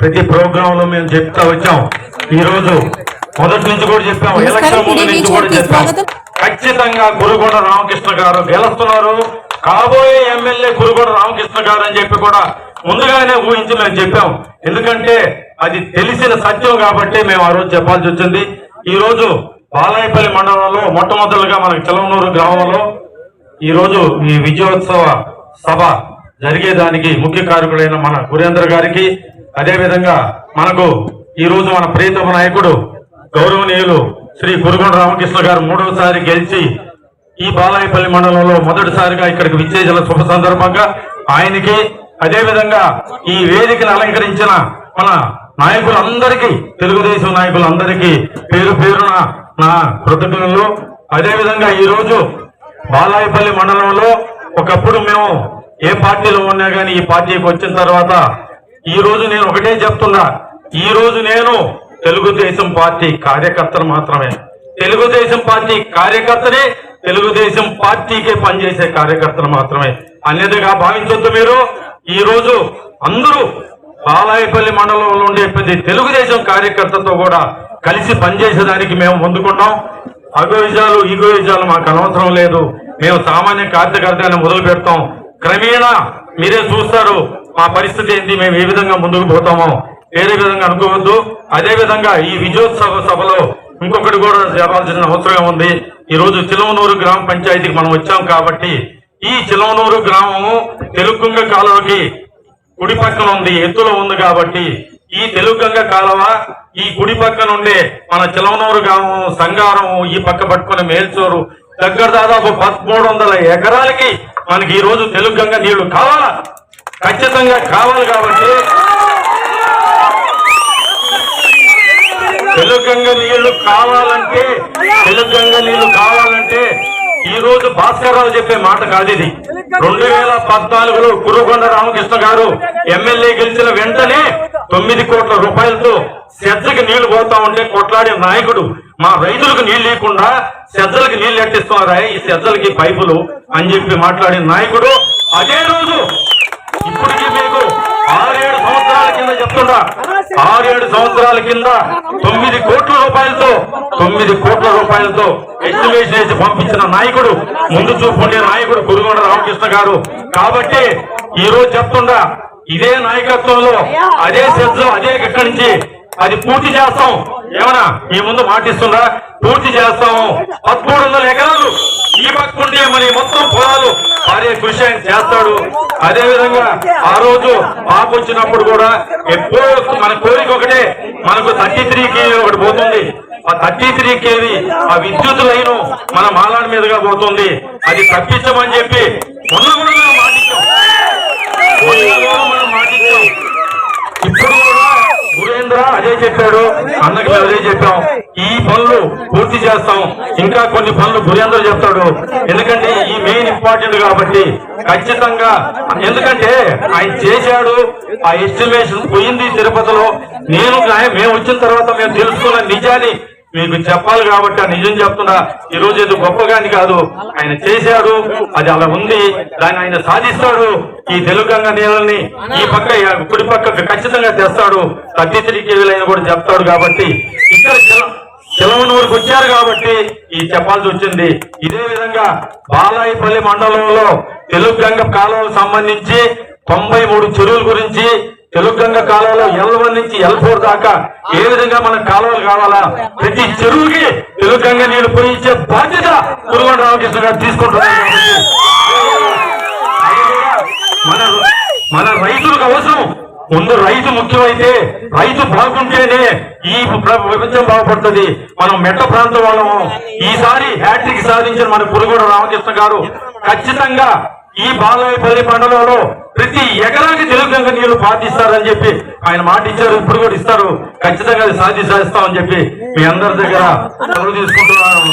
ప్రతి ప్రోగ్రామ్లో మేము చెప్తా వచ్చాం. ఈ రోజు మొదటి నుంచి కూడా చెప్పాం. నమస్కారం, ఎలక్షన్ ముందు నుంచి కూడా చెప్పాం. ఖచ్చితంగా గురుగొండ రామకృష్ణ గారు గెలుస్తున్నారు. కాబోయే ఎమ్మెల్యే గురుగొండ రామకృష్ణ గారు అని చెప్పి కూడా ముందుగానే ఊహించి మేము చెప్పాం. ఎందుకంటే అది తెలిసిన సత్యం కాబట్టి మేము ఆ రోజు చెప్పాల్సి వచ్చింది. ఈ రోజు బాలాయపల్లి మండలంలో మొట్టమొదటిగా మనకి చిలవనూరు గ్రామంలో ఈ రోజు ఈ విజయోత్సవ సభ జరిగేదానికి ముఖ్య కారకుడైన మన గురేంద్ర గారికి అదేవిధంగా మనకు ఈ రోజు మన ప్రియతమ నాయకుడు గౌరవనీయులు శ్రీ కురుగొండ రామకృష్ణ గారు మూడవసారి గెలిచి ఈ బాలాయపల్లి మండలంలో మొదటిసారిగా ఇక్కడికి విచ్చేసిన శుభ సందర్భంగా ఆయనకి అదేవిధంగా ఈ వేదికను అలంకరించిన మన నాయకులందరికీ తెలుగుదేశం నాయకులందరికీ పేరు పేరున నా కృతజ్ఞతలు. అదేవిధంగా ఈరోజు బాలాయపల్లి మండలంలో ఒకప్పుడు మేము ఏ పార్టీలో ఉన్నా కానీ ఈ పార్టీకి వచ్చిన తర్వాత ఈ రోజు నేను ఒకటే చెప్తున్నా. ఈ రోజు నేను తెలుగుదేశం పార్టీ కార్యకర్తను మాత్రమే. తెలుగుదేశం పార్టీ కార్యకర్తనే తెలుగుదేశం పార్టీకే పనిచేసే కార్యకర్తలు మాత్రమే. అన్యదిగా భావించొద్దు మీరు. ఈ రోజు అందరూ బాలాయపల్లి మండలంలో ఉండే ప్రతి తెలుగుదేశం కార్యకర్తతో కూడా కలిసి పనిచేసేదానికి మేము ముందుకున్నాం అగోయిజాలు ఈగోయిజాలు మాకు అనవసరం లేదు. మేము సామాన్య కార్యకర్తగానే మొదలు పెడతాం క్రమేణా మీరే చూస్తారు మా పరిస్థితి ఏంటి? మేము ఏ విధంగా ముందుకు పోతామో వేరే విధంగా అనుకోవద్దు. అదే విధంగా ఈ విజయోత్సవ సభలో ఇంకొకటి కూడా చెప్పాల్సిన అవసరం ఉంది. ఈ రోజు చిలవనూరు గ్రామ పంచాయతీకి మనం వచ్చాం కాబట్టి ఈ చిలవనూరు గ్రామము తెలుగుంగ కాలువకి కుడి పక్కన ఉంది ఎత్తులో ఉంది కాబట్టి ఈ తెలుగుంగ కాలువ ఈ కుడి పక్కన ఉండే మన చిలవనూరు గ్రామం సంగారము ఈ పక్క పట్టుకుని మేల్చోరు. దగ్గర దాదాపు పదమూడు వందల ఎకరాలకి మనకి ఈ రోజు తెలుగంగ నీళ్ళు కావాలా? ఖచ్చితంగా కావాలి కాబట్టి తెలుగంగ నీళ్ళు కావాలంటే తెలుగంగ నీళ్ళు కావాలంటే ఈ రోజు భాస్కర్రావు చెప్పే మాట కాదు ఇది. రెండు వేల పద్నాలుగులో కురుగొండ రామకృష్ణ గారు ఎమ్మెల్యే గెలిచిన వెంటనే తొమ్మిది కోట్ల రూపాయలతో సెజ్జకి నీళ్ళు పోతా ఉంటే కొట్లాడే నాయకుడు. మా రైతులకు నీళ్ళు లేకుండా సెజ్జలకి నీళ్ళు ఎట్టిస్తున్నారా ఈ సెజ్జలకి పైపులు అని చెప్పి మాట్లాడిన నాయకుడు. అదే రోజు ఇప్పటికీ మీకు ఆరేడు సంవత్సరాల కింద ఆరేడు సంవత్సరాల కింద తొమ్మిది కోట్ల రూపాయలతో తొమ్మిది కోట్ల రూపాయలతో ఎస్టిమేషన్ వేసి పంపించిన నాయకుడు ముందు చూపు నాయకుడు కురుగొండ రామకృష్ణ గారు. కాబట్టి ఈ రోజు చెప్తుండా ఇదే నాయకత్వంలో అదే శబ్దం అదే ఇక్కడి నుంచి అది పూర్తి చేస్తాం. ఏమన్నా? మీ ముందు మాటిస్తుందా? పూర్తి చేస్తాము పదమూడు వందల ఎకరాలు ఈ పక్కుండే మరి మొత్తం పొలాలు భార్య కృషి ఆయన చేస్తాడు. అదే విధంగా ఆ రోజు పాప వచ్చినప్పుడు కూడా ఎప్పుడూ మన కోరిక ఒకటే. మనకు థర్టీ త్రీ కేవీ ఒకటి పోతుంది. ఆ థర్టీ త్రీ కేవీ ఆ విద్యుత్ లైన్ మన మాలాడి మీదుగా పోతుంది. అది తప్పించమని చెప్పి మొన్న కూడా మాటించాం చెప్పాడు. అన్నకి మేము అదే చెప్పాం. ఈ పనులు పూర్తి చేస్తాం. ఇంకా కొన్ని పనులు గురేంద్ర చెప్తాడు. ఎందుకంటే ఈ మెయిన్ ఇంపార్టెంట్ కాబట్టి ఖచ్చితంగా ఎందుకంటే ఆయన చేశాడు. ఆ ఎస్టిమేషన్ పోయింది తిరుపతిలో. నేను మేము వచ్చిన తర్వాత మేము తెలుసుకున్న నిజాన్ని మీకు చెప్పాలి కాబట్టి నిజం చెప్తున్నా. ఈ రోజు ఏదో గొప్పగాని కాదు. ఆయన చేశాడు అది అలా ఉంది. దాన్ని ఆయన సాధిస్తాడు. ఈ తెలుగంగ నీళ్ళని ఈ పక్క కుడి పక్క ఖచ్చితంగా తెస్తాడు. థర్టీ త్రీ కూడా చెప్తాడు కాబట్టి. ఇక్కడ చిలవనూరుకు వచ్చారు కాబట్టి ఈ చెప్పాల్సి వచ్చింది. ఇదే విధంగా బాలాయిపల్లి మండలంలో తెలుగు గంగ కాలువకు సంబంధించి తొంభై మూడు చెరువుల గురించి తెలుగంగ కాలువలో ఎల్ వన్ నుంచి ఎల్ ఫోర్ దాకా ఏ విధంగా మనకు కాలువలు కావాలా? ప్రతి చెరువుకి తెలుగంగ నీళ్ళు పోయించే బాధ్యత కురుగొండ రామకృష్ణ గారు తీసుకుంటున్నారు. మన మన రైతులకు అవసరం. ముందు రైతు ముఖ్యమైతే రైతు బాగుంటేనే ఈ ప్రపంచం బాగుపడుతుంది. మనం మెట్ట ప్రాంతం వాళ్ళము. ఈసారి హ్యాట్రిక్ సాధించిన మన పురుగోడ రామకృష్ణ గారు ఖచ్చితంగా ఈ బాలయపల్లి మండలంలో ప్రతి ఎకరానికి తెలుగు నీళ్ళు పాటిస్తారని చెప్పి ఆయన మాట ఇచ్చారు ఇప్పుడు కూడా ఇస్తారు. ఖచ్చితంగా అది సాధి సాధిస్తామని చెప్పి మీ అందరి దగ్గర తీసుకుంటున్నాను.